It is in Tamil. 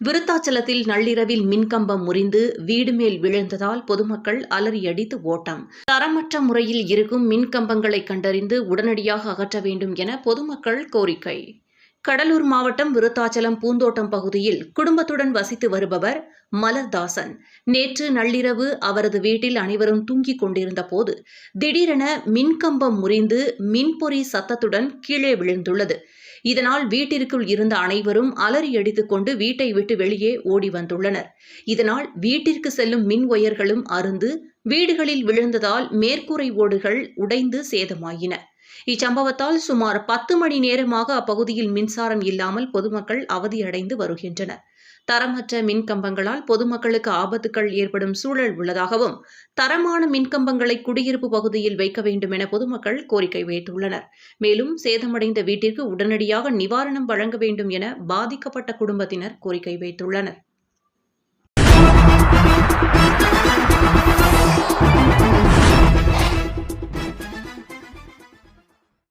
விருத்தாச்சலத்தில் நள்ளிரவில் மின்கம்பம் முறிந்து வீடு மேல் விழுந்ததால் பொதுமக்கள் அலறியடித்து ஓட்டம். தரமற்ற முறையில் இருக்கும் மின்கம்பங்களை கண்டறிந்து உடனடியாக அகற்ற வேண்டும் என பொதுமக்கள் கோரிக்கை. கடலூர் மாவட்டம் விருத்தாச்சலம் பூந்தோட்டம் பகுதியில் குடும்பத்துடன் வசித்து வருபவர் மலர்தாசன். நேற்று நள்ளிரவு அவரது வீட்டில் அனைவரும் தூங்கிக் கொண்டிருந்த போது திடீரென மின்கம்பம் முறிந்து மின்பொறி சத்தத்துடன் கீழே விழுந்துள்ளது. இதனால் வீட்டிற்குள் இருந்த அனைவரும் அலறி அடித்துக் கொண்டு வீட்டை விட்டு வெளியே ஓடி வந்துள்ளனர். இதனால் வீட்டிற்கு செல்லும் மின் ஒயர்களும் அருந்து வீடுகளில் விழுந்ததால் மேற்கூரை ஓடுகள் உடைந்து சேதமாயின. இச்சம்பவத்தால் சுமார் பத்து மணி நேரமாக அப்பகுதியில் மின்சாரம் இல்லாமல் பொதுமக்கள் அவதியடைந்து வருகின்றனர். தரமற்ற மின்கம்பங்களால் பொதுமக்களுக்கு ஆபத்துக்கள் ஏற்படும் சூழல் உள்ளதாகவும் தரமான மின்கம்பங்களை குடியிருப்பு பகுதியில் வைக்க வேண்டும் என பொதுமக்கள் கோரிக்கை வைத்துள்ளனர் மேலும் சேதமடைந்த வீட்டிற்கு உடனடியாக நிவாரணம் வழங்க வேண்டும் என பாதிக்கப்பட்ட குடும்பத்தினர் கோரிக்கை வைத்துள்ளனர்